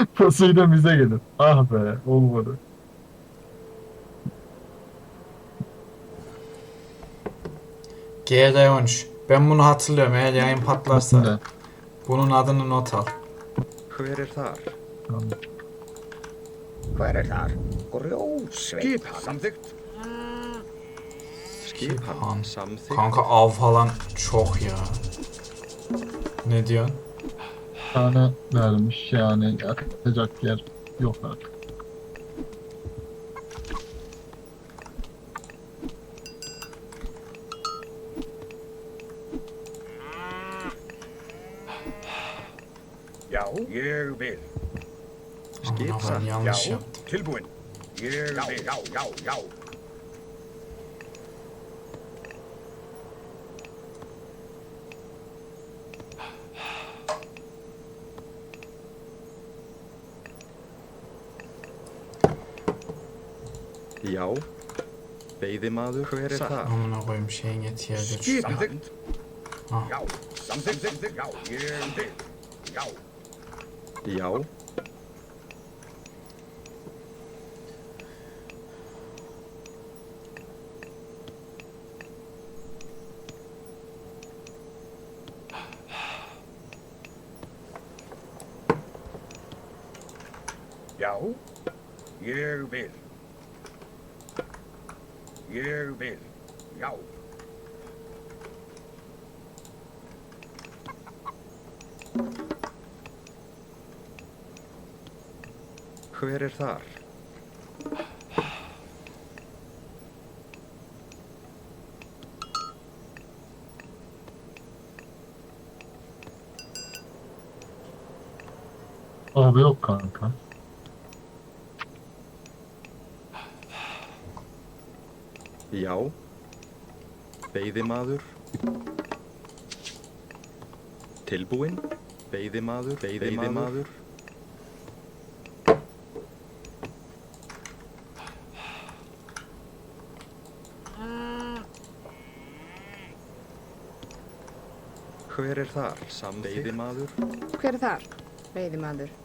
Poseidon bize gelir. Ah be olmadı. GD13. Ben bunu hatırlıyorum eğer yayın patlarsa. Aslında. Bunun adını not al. Hver er þar? Tamam. Er. Skipan. Samþygt. Skipan. Han. Samþygt. Kanka av falan çok ya. Ne diyorsun? Bir tane vermiş yani atacak yer yok artık. Já, ég vil. Aman Allah'ım yanlış yaptım. tilbúin. Ég já, vil. Já, já, Já, veiðimaður, hver er það? Náminn á um sengið til þér Skipið Já, samþygt, já, ég þig, já. Já. Já, ég vil. Vil. Já. Hver er þar? Abi yok kanka. Já. Veiðimaður. Tilbúinn. Veiðimaður. Veiðimaður. Hver er þar? Sam veiðimaður. Hver er þar? Veiðimaður.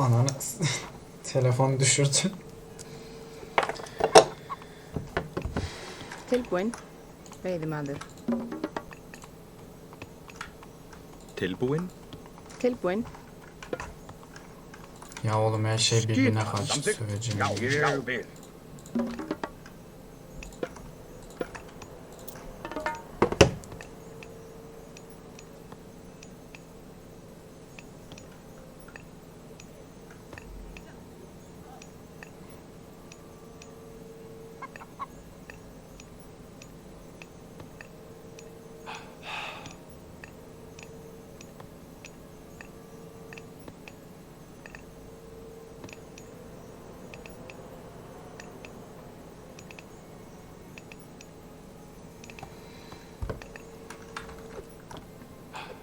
Ananı telefon düşürdü. Tilbúinn. Veiðimaður. Tilbúinn. Tilbúinn. Ya oğlum her şey birbirine karşı söyleyeceğim.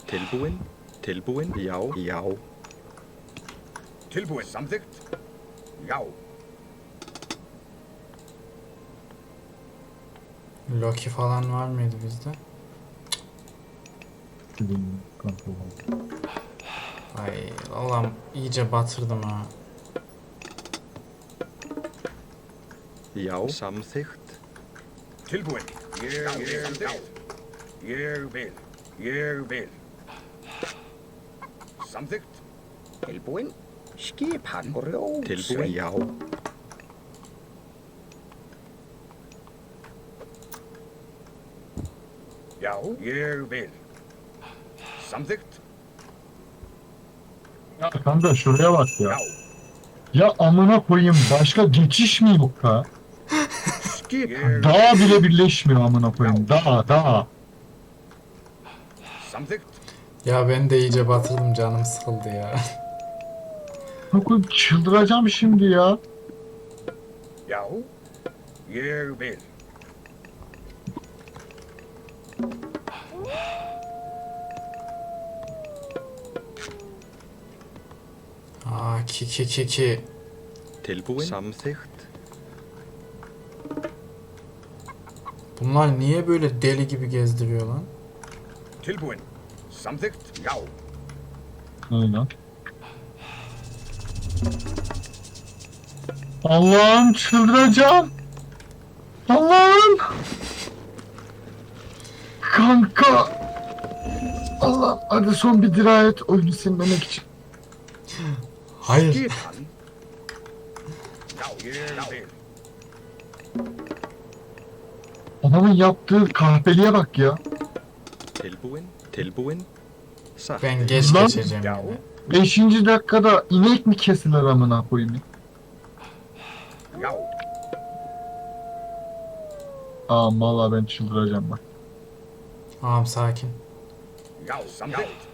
Tilbúinn. Tilbúinn. Já. Já. Tilbúin. Samþygt. Já. Loki falan var mıydı bizde? Ay Allah'ım iyice batırdım ha. Já. Samþygt. Tilbúin. Ég vil. Ég vil. Ég vil. Samþygt. Tilbúinn. Skipan. Grjótsveit. Tilbúinn. Já. Já. Ég vil. Samþygt. Ya kanka şuraya bak ya. Ya amına koyayım başka geçiş mi yok ha? Dağ bile birleşmiyor amına koyayım. Dağ dağ. Samþygt. Ya ben de iyice batırdım canım sıkıldı ya. Koyayım çıldıracağım şimdi ya. Já. Ég vil. Aa ki ki ki ki. Tilbúinn. Samþygt. Bunlar niye böyle deli gibi gezdiriyor lan? Tilbúin. Samþykkt? Já. Öyle. Allah'ım çıldıracağım. Allah'ım. Kanka. Allah hadi son bir dirayet oyunu silmemek için. Hayır. Adamın yaptığı kahpeliğe bak ya. Tilbúin, tilbúin. Satt. Ben geç Lan. geçeceğim Já. yine. Beşinci dakikada inek mi kesilir amına koyayım? Já. Aa vallahi ben çıldıracağım bak. Tamam sakin. Já, samþykkt.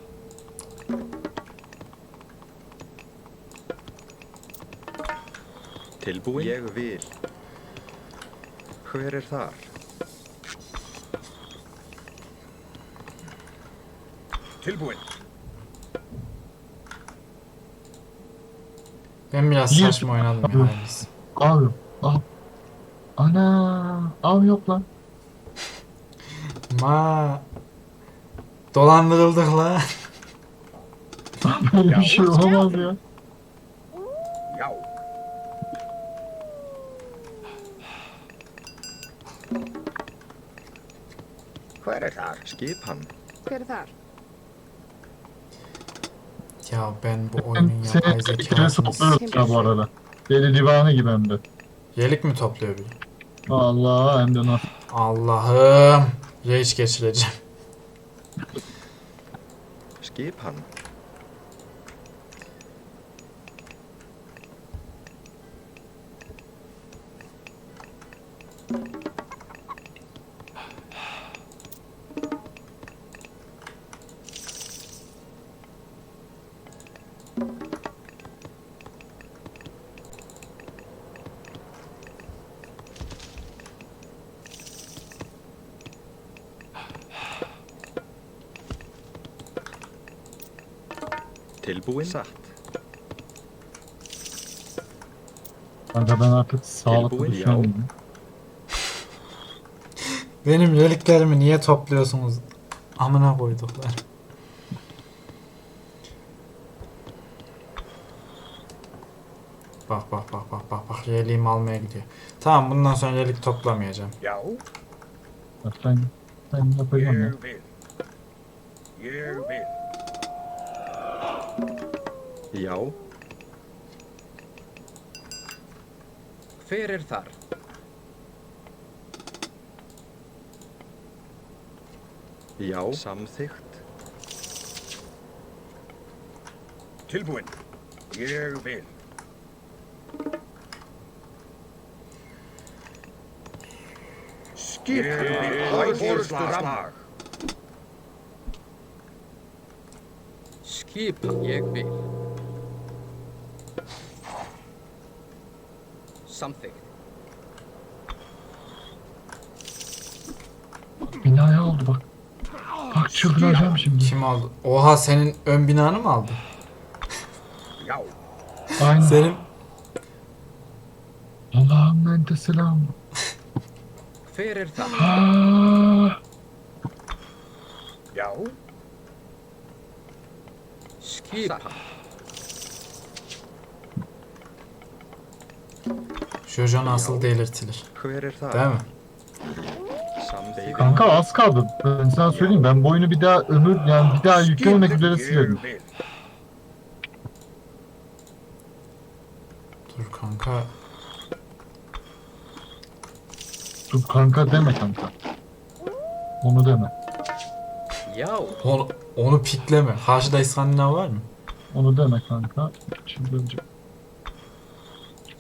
Tilbúin. Ég vil. Hver er þar? Tilbúin. Ben biraz saçma oynadım ya. Abi av. Ana av yok lan. Ma. Dolandırıldık la. Böyle bir şey olamaz ya. Hver er þar? Skipan. Hver er þar? Ya ben bu oyunun Seni yapay bir kere zekasını... topluyoruz ya bu arada. Deli divanı gibi hem de. Yelik mi topluyor biri? Allah hem de nasıl. Allah'ım. Rage geçireceğim. Skipan. Tilbúin. Satt. Kanka ben artık sağlıklı düşünüyorum. Benim yeliklerimi niye topluyorsunuz? Amına koyduklar. Bak bak bak bak bak bak yeleğimi almaya gidiyor. Tamam bundan sonra yelik toplamayacağım. Já. Bak Ben, ben yapacağım ya. Já. Hver er þar? Já. Samþykkt. Tilbúin. Ég vil. Skipan. Hægfórslag. Skipan ég vil. Samþykkt. Binaya oldu bak. Bak çıldıracağım şimdi. Kim aldı? Oha senin ön binanı mı aldı? Já. Aynen. Senin Allah'ım ben de selam. Er? Ha. Já. Skipan. Jojo nasıl delirtilir? Değil mi? Kanka az kaldı. Ben sana söyleyeyim ben bu oyunu bir daha ömür yani bir daha yüklememek üzere silerim. Dur kanka. Dur kanka deme kanka. Onu deme. Já. Onu, onu pikleme. Karşıda İskandinav var mı? Onu deme kanka. Çıldıracağım.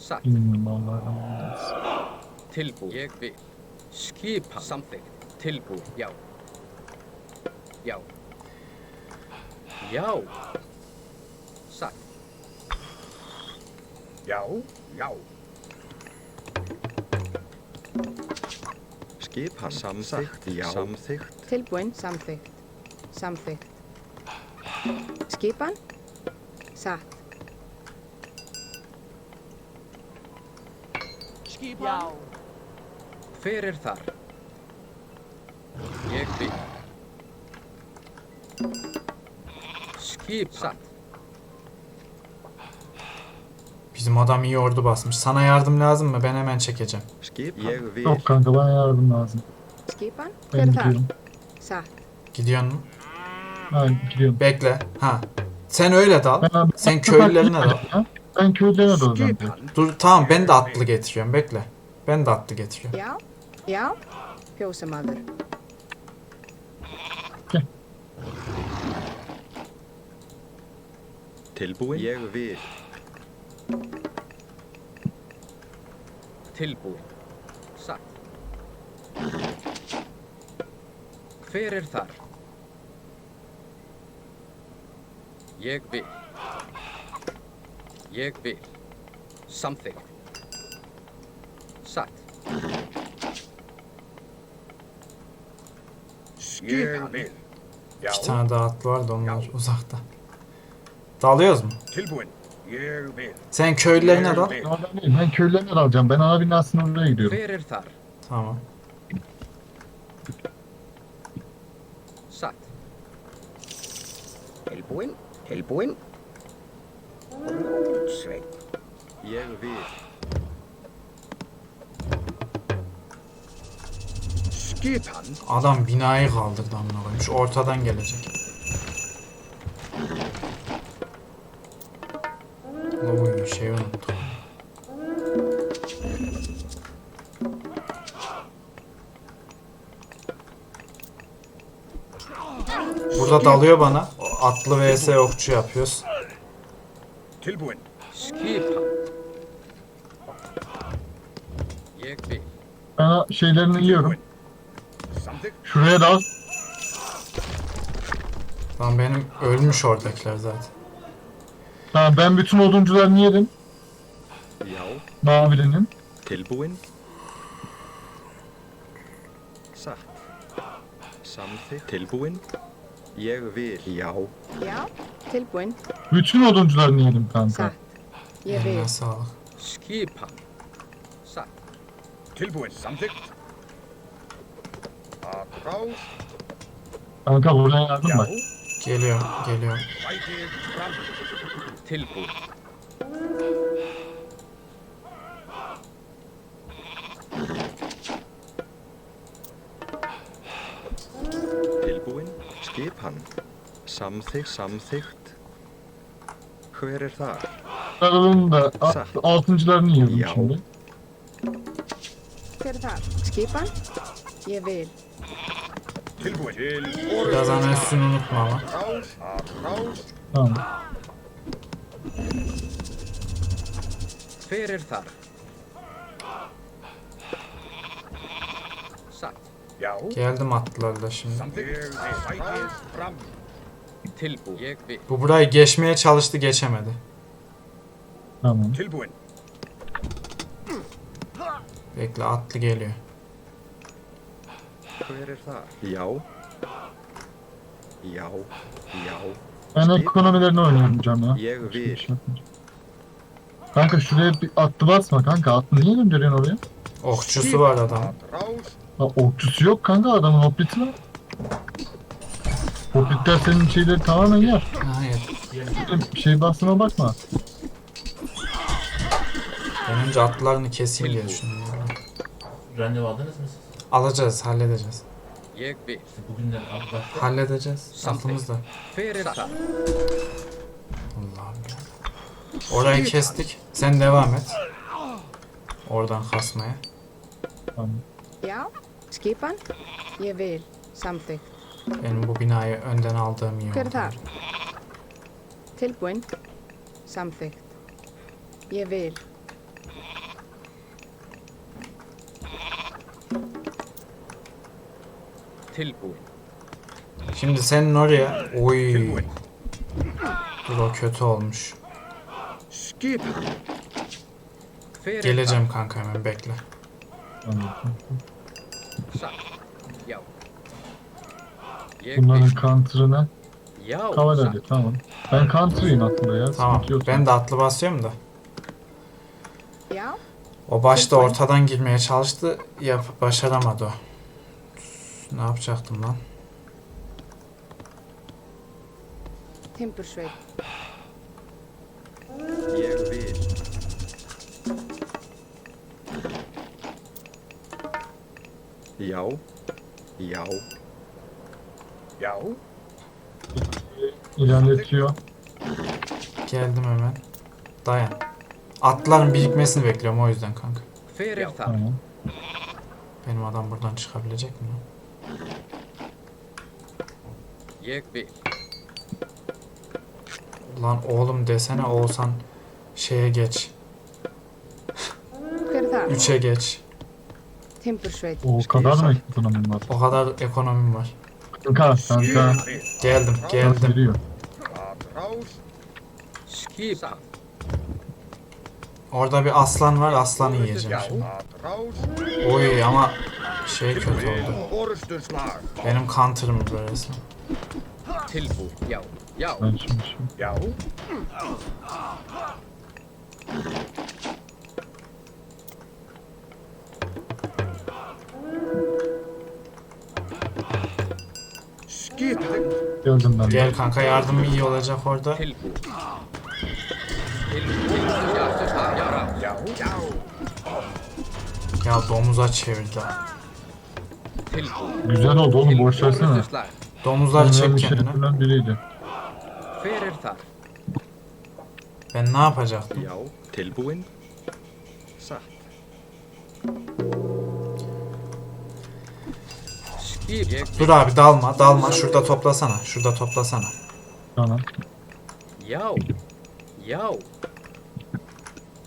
Sagt. Innmálaráðs. Tilbúið. Ég vil. Skipa. Samþyggt. Tilbúið. Já. Já. Já. Sagt. Já. Já. Skipa. Samþyggt. Já. Samþyggt. Tilbúinn. Samþyggt. Samþyggt. Skipan. Satt. Hver er þar? Ég vil. Skip. Satt. Bizim adam iyi ordu basmış. Sana yardım lazım mı? Ben hemen çekeceğim. Skipan. Vil. Yok kanka bana yardım lazım. Skipan. Ben er gidiyorum. Satt. Gidiyorsun mu? Ben gidiyorum. Bekle. Ha. Sen öyle dal. Ben, Sen köylülerine dal. Ben köylülerine dalacağım. Skipan. Dur tamam ben de atlı getiriyorum. Bekle. Ben de atlı getiriyorum. Já. Já. Fjósamaður. Tilbúin. Ég vil. Tilbúin. Satt. Hver er þar? Ég vil. Ég vil. Samþykkt. Vil. Já. İki tane daha atlı var da onlar uzakta. Dalıyoruz mu? Sen köylülerine dal. Ben, köylülerine dalacağım. Ben ana binasının oraya gidiyorum. Tamam. Satt. Tilbúinn, tilbúinn. Sveinn. Jeg vil. Skipan. Adam binayı kaldırdı amına koyayım. Şu ortadan gelecek. Oy şey unuttum. Burada dalıyor bana. Atlı vs okçu yapıyoruz. Ég vil. Ben şeylerini yiyorum. Şuraya dal. Lan benim ölmüş oradakiler zaten. Tamam ben bütün oduncularını yedim. Já. Mavilinin. Tilbúin. Satt. Samþykkt. Tilbúin. Ég vil. Já. Já. Tilbúinn. Bütün oduncularını yedim kanka. Satt. Ég vil. Eline sağlık. Skipan. Satt. Tilbúin. Samþykkt. Kanka buraya yardım bak. Geliyor, geliyor. Fram. Tilbúin. Skipan. Samþykkt. Samþykkt. Hver er þar? Sarılın da a- Sağ. altıncılarını yiyorum şimdi. Hver er þar? Skipan. Ég vil. Tilbúin. Til Biraz orðu. anestezini unutma ama. Tamam. Er? Satt. Já. Geldim atlılarla şimdi. Bu burayı geçmeye çalıştı geçemedi. Tamam. Bekle atlı geliyor. Hver er þar? Já. Já. Já. Ben ekonomilerini oynuyorum canım ya. Ég vil. şey. Kanka şuraya bir atlı basma kanka. Atlı niye gönderiyorsun oraya? Okçusu var. Apprás. Ha, okçusu yok kanka adamın hopliti var. Hoplitler senin şeyleri tamamen yer. Hayır. Şey bastığına bakma. Ben önce atlarını keseyim diye düşünüyorum. Randevu aldınız mı siz? Alacağız, halledeceğiz. Ég vil. İşte bugünden al başla. Halledeceğiz. Aklımızda. Er þar? Allah'ım ya. Orayı kestik. Sen devam et. Oradan kasmaya. Já. Skipan. Vil. Samþykkt. Benim bu binayı önden aldığım iyi oldu. þar? Tilbúinn. Samþykkt. Ég vil. Tilbúin. Şimdi senin oraya... Oy. Dur o kötü olmuş. Er Geleceğim kanka hemen bekle. Bunların counter'ına kavalleri tamam. Ben counter'ıyım aslında ya. Tamam. Ben de atlı basıyorum da. O başta ortadan girmeye çalıştı. Yap başaramadı o. Ne yapacaktım lan? Timbursveit. Ég vil. Já. Já. Já. İlerletiyor. Geldim hemen. Dayan. Atların birikmesini bekliyorum o yüzden kanka. Tamam. Benim adam buradan çıkabilecek mi? Ég vil. Lan oğlum desene Oğuzhan şeye geç. Hver er þar? 3'e geç. O kadar mı ekonomim var? O kadar ekonomim var. Kanka kanka. Geldim geldim. Atrás. Skipan. Orada bir aslan var aslanı yiyeceğim şimdi. Oy ama şey kötü oldu. Benim counter'ım böyle resmen. Tilbúin. Já. Já. Ben şimdi şimdi. Já. Skipan. Gördüm ben. Gel kanka yardım iyi olacak orada. Ya domuza çevirdi. Güzel oldu oğlum boş versene. Domuzlar çek önemli kendine. şeriflerden biriydi. Ben ne yapacaktım? Ég Dur abi dalma dalma şurada toplasana. Şurada toplasana. Tamam. Já. Já.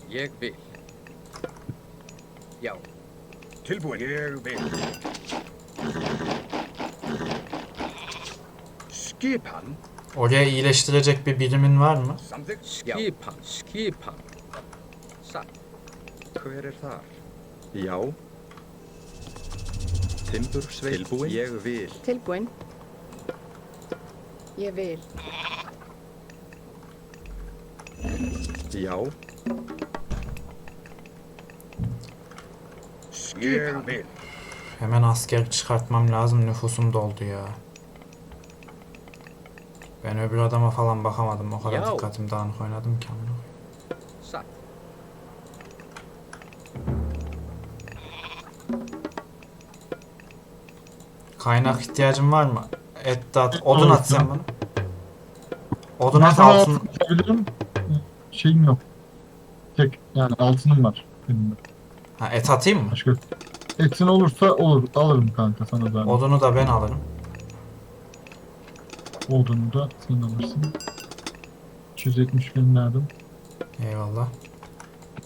Ég vil. Já. Tilbúin. Ég vil. Skipan. Oraya iyileştirecek bir birimin var mı? Skipan. Skipan. Er þar? Já. Timbursveit. Tilbúin. Ég vil. Tilbúin. Ég vil. Já. Vil. Hemen asker çıkartmam lazım nüfusum doldu ya. Ben öbür adama falan bakamadım. O kadar dikkatim dağınık oynadım ki. amına. Kaynak ihtiyacın var mı? Et at. Odun at sen bana. Odun at altın. Şeyim yok. Tek yani altınım var. Benim de. Ha, et atayım mı? Başka. Etin olursa olur. Alırım kanka sana da. Odunu da ben alırım. Olduğunu da sen alırsın. 270 bin nereden? Eyvallah.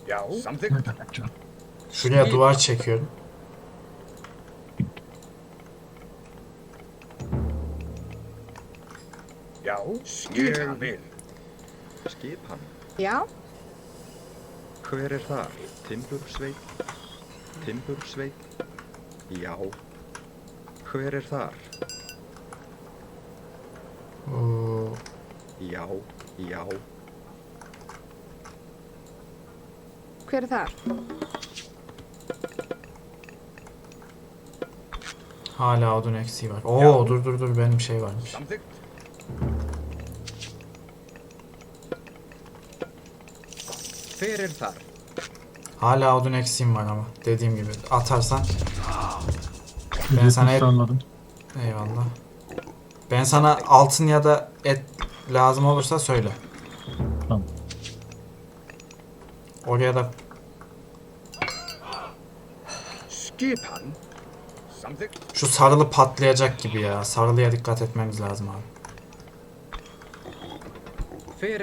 Já. Samþykkt. Ne demek canım? Şuraya duvar çekiyorum. Já. Ég vil. Skipan. Já. Hver er þar? Timbursveit. Timbursveit. Já. Hver er þar? Oo, Já. Já. Hver er þar? hala odun eksiği var. Oo dur dur dur benim şey varmış. Samþykkt. Hver er þar? Hala odun eksiğim var ama. Dediğim gibi atarsan 170 sana hep- anladım. eyvallah. Ben sana altın ya da et lazım olursa söyle. Tamam. Oraya da şu sarılı patlayacak gibi ya. Sarılıya dikkat etmemiz lazım abi. Hver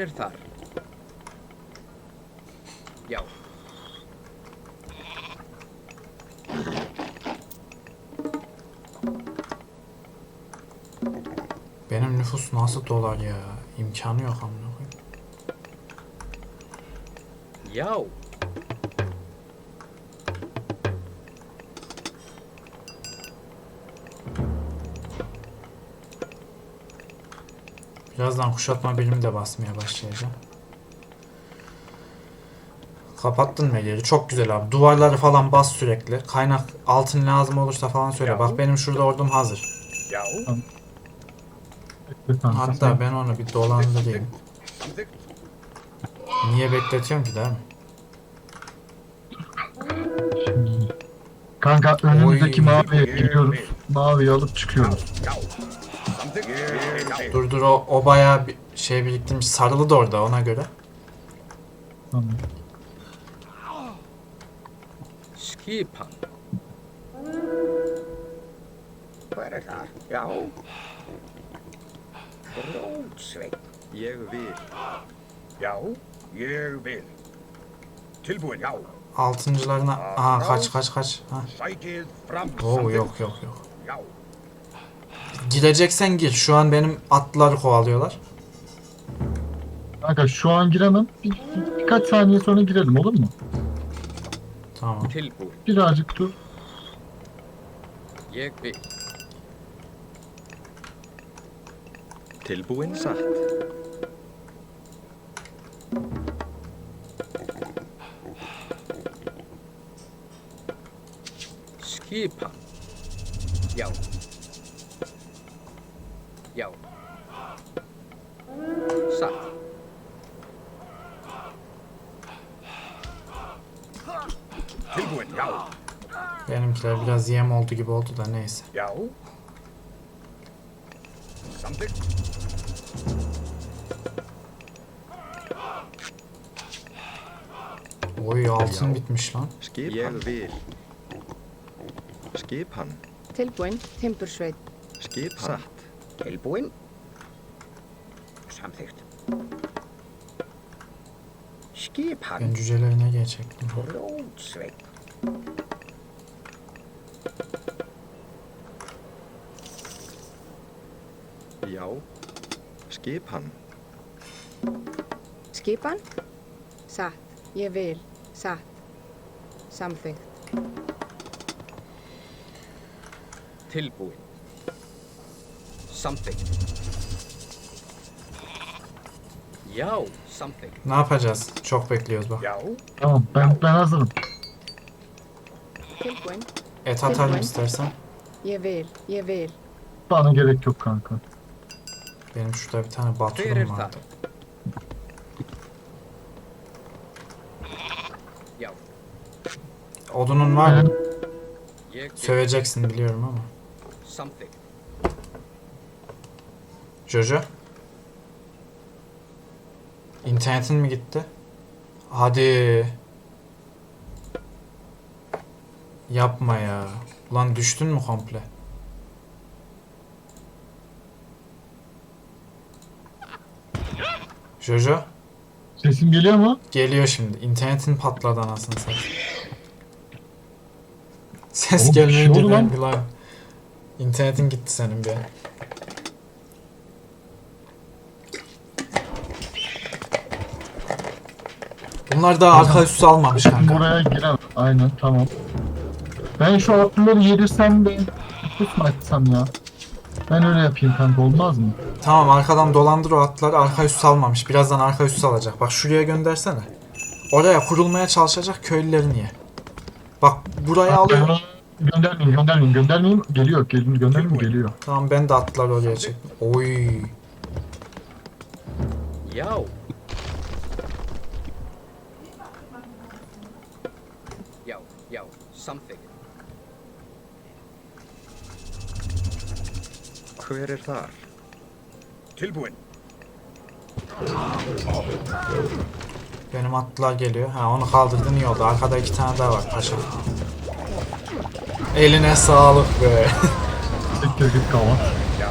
nüfus nasıl dolar ya? İmkanı yok amına koyayım. Já. Birazdan kuşatma birimi de basmaya başlayacağım. Kapattın mı yeri? Çok güzel abi. Duvarları falan bas sürekli. Kaynak altın lazım olursa falan söyle. Ya. Bak benim şurada ordum hazır. Já. Kanka. Hatta ben onu bir dolandırayım. Niye bekletiyorum ki değil mi? Kanka önümüzdeki Oy. maviye giriyoruz. Maviyi alıp çıkıyoruz. Dur dur o, o bayağı bir şey biriktirmiş. Sarılı da orada ona göre. Tamam. Skipan. Hver Rótsveit. Ég vil. Já, ég vil. Tilbúin, já. Altıncılarına... Aha kaç kaç kaç. Ha. Sækið fram. Oo yok yok yok. Já. Gireceksen gir. Şu an benim atları kovalıyorlar. Kanka şu an giremem. Bir, bir- birkaç saniye sonra girelim olur mu? Tamam. Tilbúin. Birazcık dur. Ég vil. Tilbúin satt. Skipan. Já. Já. Satt. Tilbúin, já. Benimkiler biraz yem oldu gibi oldu da neyse. Já. Samþykkt. Oy altın bitmiş lan. Skipan. Ég vil. Skipan. Tilbúin, timbursveit. Skipan. Satt. Tilbúin. Samþykkt. Skipan. Ben cücelerine geçecektim. Rótsveit. Já. Skipan. Skipan? Satt. Ég vil. Satt. Samþykkt. Tilbúin. Samþykkt. Já, samþykkt. Ne yapacağız? Çok bekliyoruz bak. Já. Tamam ben ben hazırım. Tilbúin. Et atarım istersen. Ég vil. Ég vil. Bana gerek yok kanka. Benim şurada bir tane það? vardı. Odunun var mı? Söveceksin biliyorum ama. Jojo. İnternetin mi gitti? Hadi. Yapma ya. Ulan düştün mü komple? Jojo Sesim geliyor mu? geliyor şimdi. İnternetin patladı anasını satayım. Ses Oğlum, bir şey oldu lan. lan. İnternetin gitti senin bir. Bunlar da arka üstü almamış kanka. buraya giremem. Aynen tamam. Ben şu atlıları yedirsem de tut mu açsam ya? Ben öyle yapayım kanka olmaz mı? Tamam arkadan dolandır o atları arka üstü almamış. Birazdan arka üstü alacak. Bak şuraya göndersene. Oraya kurulmaya çalışacak köylülerin niye? Bak burayı Bak, ben alıyor. onu Göndermeyin göndermeyin göndermeyin. Geliyor göndermeyin geliyor. Tamam ben de atları oraya çektim. Oy. Já. Já, já, samþykkt. Hver er þar? Tilbúin. Benim atlılar geliyor. Ha onu kaldırdın iyi oldu. Arkada iki tane daha var paşa. Eline sağlık be. Siktir git kava. Já.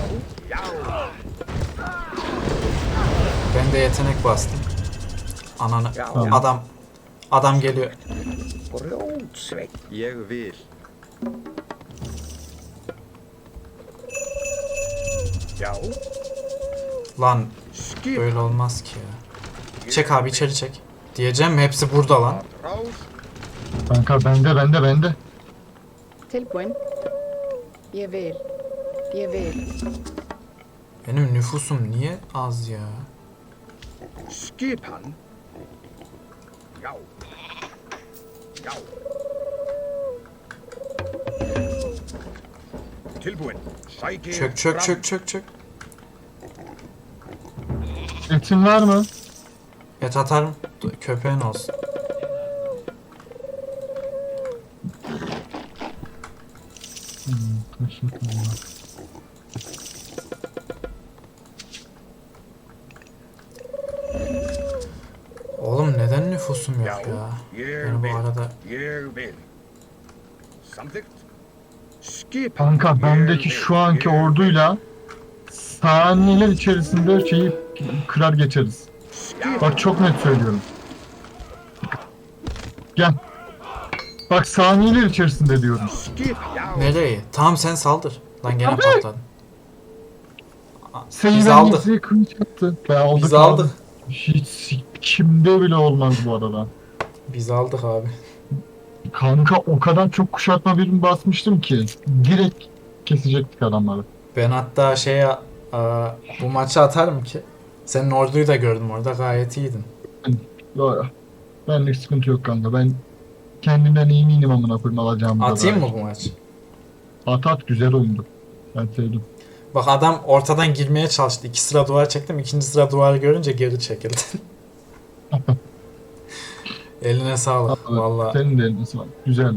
Já. ben de yetenek bastım. Ananı. Adam. Adam geliyor. Rótsveit. Ég vil. Lan Skip. böyle olmaz ki ya. Çek abi içeri çek. Diyeceğim hepsi burada lan. Kanka bende bende bende. Tilbúin. Ég vil. Ég vil. Benim nüfusum niye az ya? Skipan. Já. Já. Çök çök çök çök çök. Etin var mı? Et atarım. Köpeğin olsun. Kanka bendeki şu anki orduyla saniyeler içerisinde şeyi kırar geçeriz. Bak çok net söylüyorum. Gel. Bak saniyeler içerisinde diyorum. Nereye? Tamam sen saldır. Lan gene patladın. Biz Seyren aldık. yediği kılıç attı. Be aldık Biz abi. aldık. Hiç kimde bile olmaz bu arada. Biz aldık abi. Kanka o kadar çok kuşatma birimi basmıştım ki direkt kesecektik adamları. Ben hatta şeye aa, bu maçı atarım ki. Senin orduyu da gördüm orada gayet iyiydin. Doğru. Benlik sıkıntı yok kanka. Ben kendimden eminim amına koyayım alacağım. Atayım mı bu maç? At at güzel oyundu. Ben sevdim. Bak adam ortadan girmeye çalıştı. İki sıra duvar çektim. ikinci sıra duvarı görünce geri çekildi. Eline sağlık. Abi, Valla Senin de eliniz var. Güzel.